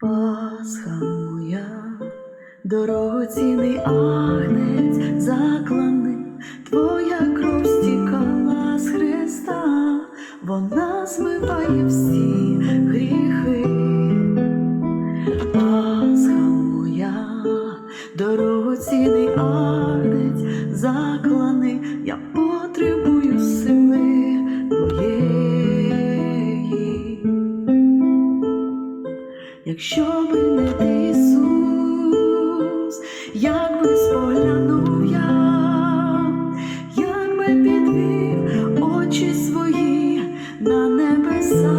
Пасха моя, дорогоцінний агнець закланий, твоя кров стікала з Христа, вона змиває всі гріхи. Пасха моя, дорогоцінний агнець закланий, Якщо би не ти, Ісус, як би споглянув я, як би підвів очі свої на небеса,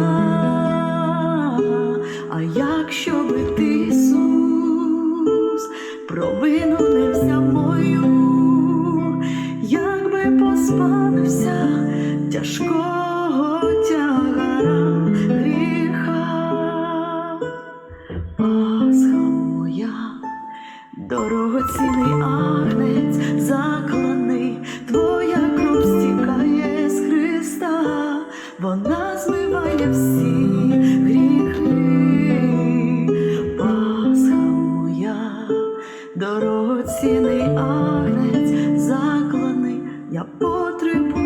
а якщо би ти, Ісус, провину не взяв мою, як би позбавився тяжкого Пасха моя, дорогоцінний агнець закланий, твоя кров стікає з Христа, вона змиває всі гріхи. Пасха моя, дорогоцінний агнець закланий, я потрібен.